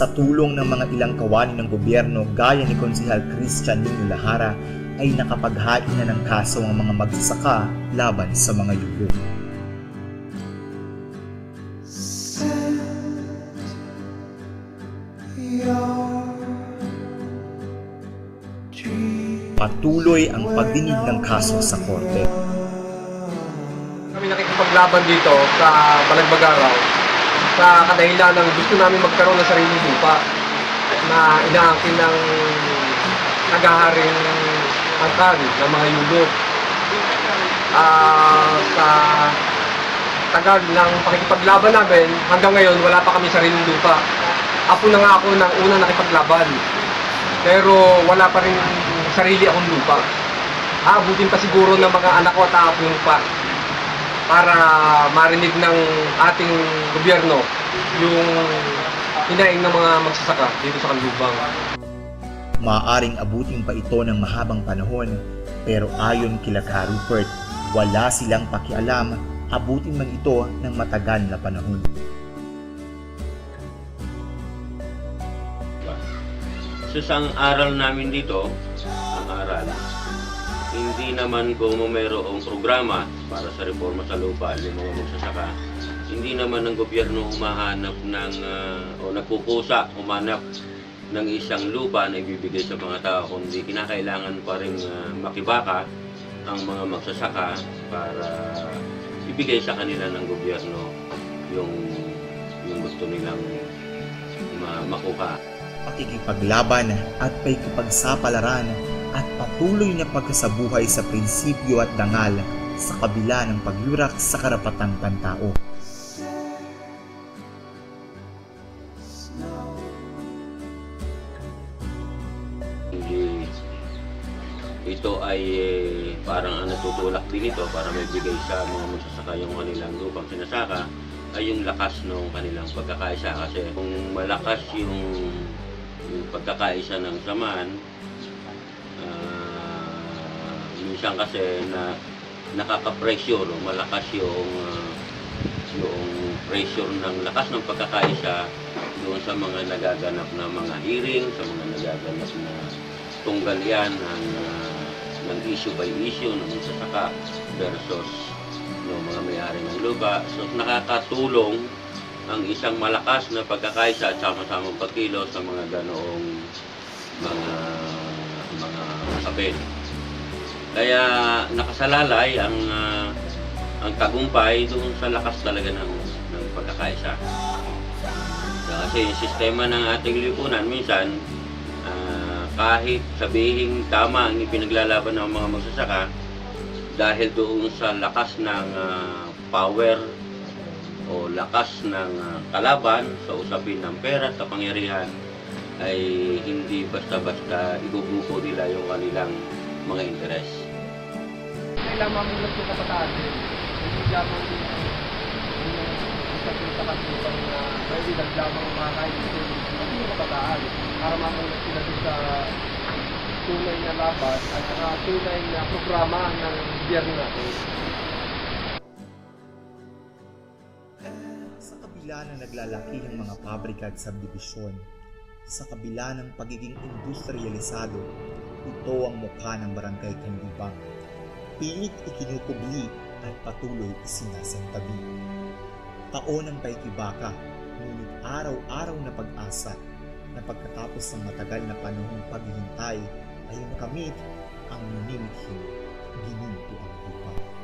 Sa tulong ng mga ilang kawani ng gobyerno gaya ni Konsehal Christian Nino Lahara ay nakapaghain na ng kaso ang mga magsasaka laban sa mga yugo. Patuloy ang pagdinig ng kaso sa korte. Kami nakikipaglaban dito sa Balagbagaraw sa kadahilan ng gusto namin magkaroon ng sariling lupa na inaangkin ng nagaharing angkan ng mga yugo. Ah, sa tagal ng pakikipaglaban namin, hanggang ngayon wala pa kami sariling lupa. Ako na nga ako ng unang nakipaglaban. Pero wala pa rin sarili akong lupa. Aabutin pa siguro ng mga anak ko at yung lupa para marinig ng ating gobyerno yung hinaing ng mga magsasaka dito sa Kanlubang. Maaring abutin pa ito ng mahabang panahon pero ayon kila Ka Rupert, wala silang pakialam abutin man ito ng matagal na panahon. Sa isang aral namin dito, ang aral, hindi naman kung mayroong programa para sa reforma sa lupa ng mga magsasaka, hindi naman ng gobyerno humahanap ng, ah, o nagpupusa, humanap ng isang lupa na ibibigay sa mga tao, kundi kinakailangan pa rin ah, makibaka ang mga magsasaka para ibigay sa kanila ng gobyerno yung, yung gusto nilang ma- makuha. Pakikipaglaban at pakikipagsapalaran at patuloy na pagkasabuhay sa prinsipyo at dangal sa kabila ng pagyurak sa karapatang pantao. Ito ay eh, parang ang natutulak din ito para may bigay sa mga magsasaka yung kanilang lupang sinasaka ay yung lakas ng kanilang pagkakaisa kasi kung malakas yung, yung pagkakaisa ng samaan minsan kasi na nakaka-pressure o malakas yung ah, yung pressure ng lakas ng pagkakaisa doon sa mga nagaganap na mga hearing, sa mga nagaganap na tunggalian ng, ah, ng issue by issue ng magsasaka versus yung mga may-ari ng lupa. So nakakatulong ang isang malakas na pagkakaisa at sama-samang pagkilo sa mga ganoong mga mga sabit. Kaya nakasalalay ang ah, ang tagumpay doon sa lakas talaga ng, ng pagkakaisa. Kasi yung sistema ng ating lipunan, minsan, ah, kahit sabihin tama ang ipinaglalaban ng mga magsasaka, dahil doon sa lakas ng ah, power o lakas ng kalaban sa usapin ng pera at kapangyarihan, ay hindi basta-basta igugupo nila yung kanilang mga interes. Kailangan mamulat yung kabataan din. Hindi lamang sa sa Kanlubang na pwede naglamang mga kahit hindi yung kabataan para mamulat sila sa tunay na laban at saka tunay na programa ng gobyerno natin. Sa kabila ng naglalakihang mga pabrika at subdivision, sa kabila ng pagiging industrialisado, ito ang mukha ng barangay Kanlubang. Pilit ikinukubli at patuloy isinasantabi. Taon ng paikibaka, ngunit araw-araw na pag-asa na pagkatapos ng matagal na panahong paghihintay ay makamit ang minimithing gininto ang lupa.